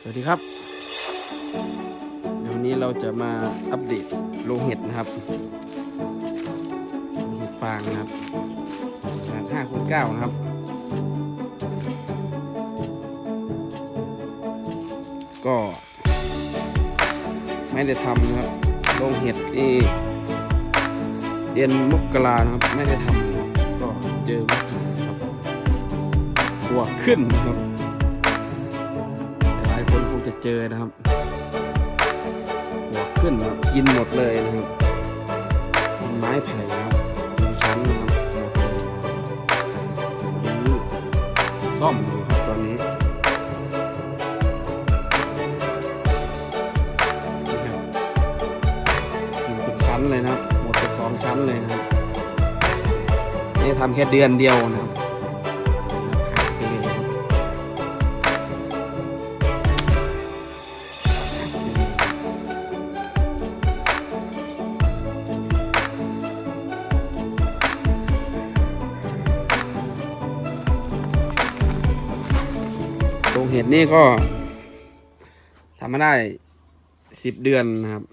สวัสดีครับเดี๋ยววันนี้เราจะมาอัปเดตโรงเห็ดนะครับโรงเห็ดฟางนะครับขนาด5คูณ9นะครับก็ไม่ได้ทำนะครับโรงเห็ดนี่เดือนมกรานะครับ ไม่ได้ทำก็เจอวิกฤตครับหัวขึ้นนะครับ เจอนะครับหัวขึ้นนะครับกินหมดเลยนะครับกินไม้ไผ่นะครับกินชั้นนะครับหมดเลยซ่อมอยู่ครับตอนนี้นี่เป็นชั้นเลยนะครับ หมดไปสองชั้นเลยนะครับนี่ทำแค่เดือนเดียวนะครับ รงเห็ดนี่ก็ทำมาได้สิบเดือนนะครับ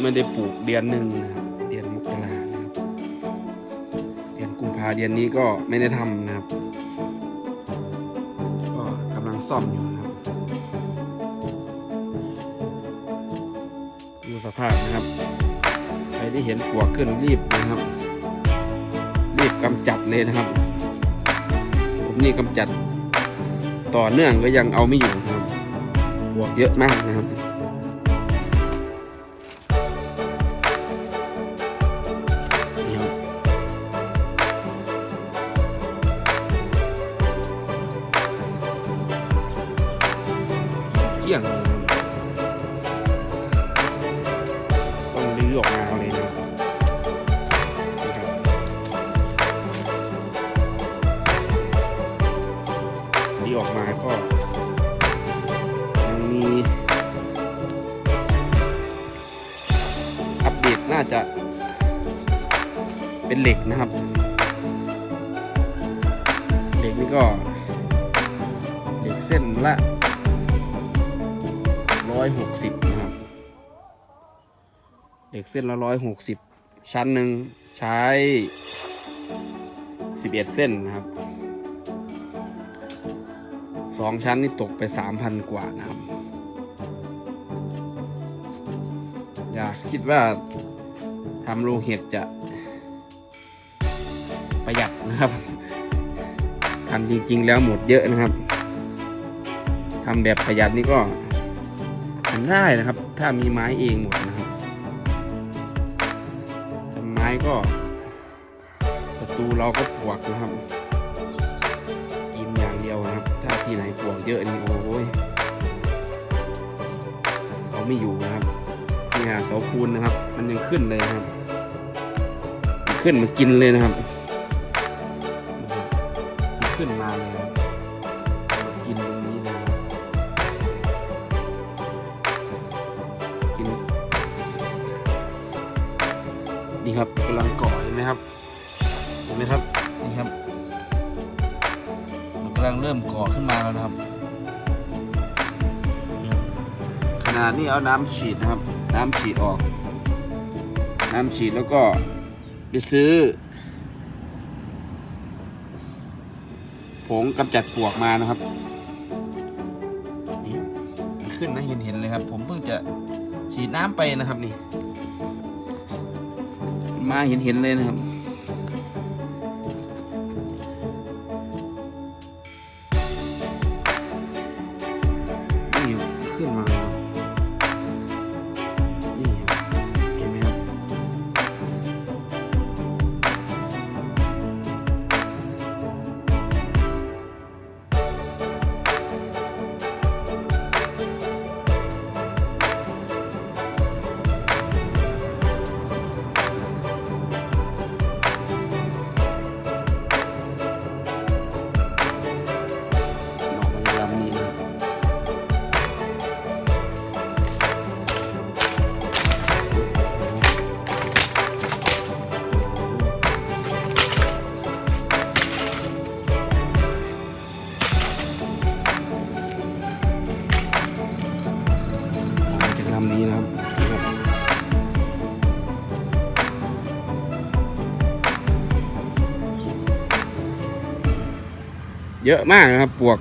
ไม่ได้ปลูกเดือนหนึ่งนะครับ เดือนมกรานะครับเดือนกุมภาเดือนนี้ก็ไม่ได้ทำนะครับ ก็กำลังซ่อมอยู่นะครับ ดูสภาพนะครับ ใครที่เห็นปวกขึ้นรีบนะครับ รีบกำจัดเลยนะครับ นี่กำจัดต่อเนื่องก็ยังเอาไม่อยู่นะครับบวกเยอะมากนะครับนี่ครับเกี่ยง เป็นเหล็กนะครับ เหล็กนี่ก็ เหล็กเส้นละร้อยหกสิบนะครับ เหล็กเส้นละร้อยหกสิบชั้นหนึ่งใช้สิบเอ็ดเส้นนะครับสองชั้นนี่ตกไปสามพันกว่านะครับ อย่าคิดว่าทำโรงเห็ดจะ ประหยัดนะครับทำจริง ๆ แล้วหมดเยอะนะครับทำแบบประหยัดนี่ก็ทำได้นะครับ ถ้ามีไม้เองหมดนะครับทำไม้ก็ประตูเราก็ปวกนะครับกินอย่างเดียวนะครับ ถ้าที่ไหนปวกเยอะนี่โอ้ยเอาไม่อยู่นะครับเนี่ยเสาปูนนะครับ มันยังขึ้นเลยนะครับ ขึ้นมากินเลยนะครับ ขึ้นมาเลยครับกินตรงนี้เลยนะครับกิน นี่ครับกำลังก่อเห็นไหมครับเห็นไหมครับนี่ครับมันกำลังเริ่มก่อขึ้นมาแล้วนะครับ ขนาดนี้เอาน้ำฉีดนะครับ น้ำฉีดออก น้ำฉีดแล้วก็ไปซื้อ ผงกำจัดปลวกมานะครับนี่มันขึ้นนะเห็นเห็นเลยครับ ผมเพิ่งจะฉีดน้ำไปนะครับนี่ มาเห็นเห็นเลยนะครับ เยอะมากนะครับปวก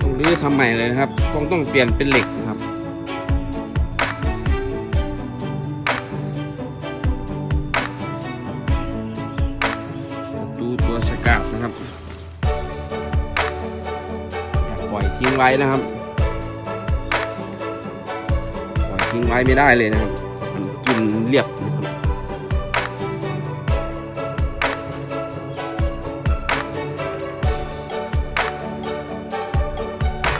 ต้องรื้อทำใหม่เลยนะครับ คงต้องเปลี่ยนเป็นเหล็ก ไว้นะครับปล่อยทิ้งไว้ไม่ได้เลยนะครับมันกินเรียบนะครับ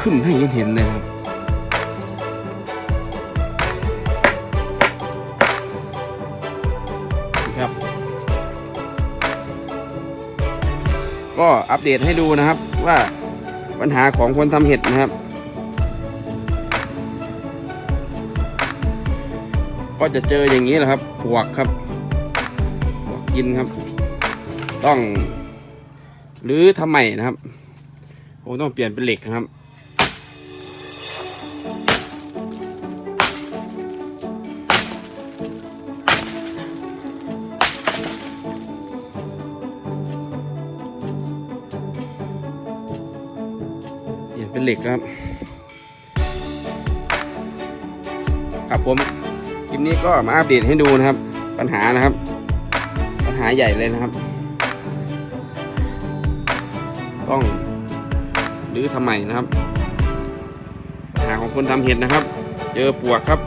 ขึ้นให้เห็นเห็นเลยนะครับครับ ก็อัปเดตให้ดูนะครับว่า ปัญหาของคนทำเห็ดนะครับ ก็จะเจออย่างนี้แหละครับปวกครับปวกกินครับ ต้องหรือทำไมนะครับผมต้องเปลี่ยนเป็นเหล็กครับ เปลี่ยนเป็นเหล็กครับ ครับผมคลิปนี้ก็มาอัปเดตให้ดูนะครับ ปัญหานะครับ ปัญหาใหญ่เลยนะครับ ต้องหรือทำใหม่นะครับ ปัญหาของคนทำเห็ดนะครับ เจอปวกครับ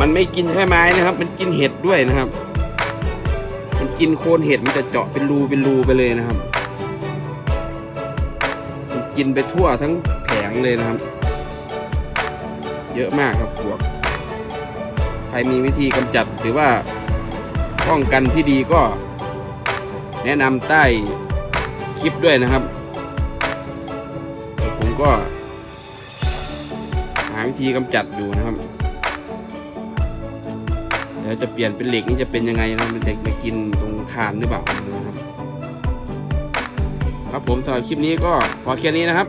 มันไม่กินแค่ไม้นะครับ มันกินเห็ดด้วยนะครับ มันกินโคนเห็ดมันจะเจาะเป็นรูเป็นรูไปเลยนะครับ กินไปทั่วทั้งแผงเลยนะครับ เยอะมากครับปวก ใครมีวิธีกำจัดหรือว่าป้องกันที่ดีก็ แนะนำใต้คลิปด้วยนะครับ ผมก็ หาวิธีกำจัดอยู่นะครับเดี๋ยวจะเปลี่ยนเป็นเหล็กนี่จะเป็นยังไงนะมันจะมากินตรงคานหรือเปล่านะครับ ครับผมสำหรับคลิปนี้ก็พอแค่นี้นะครับ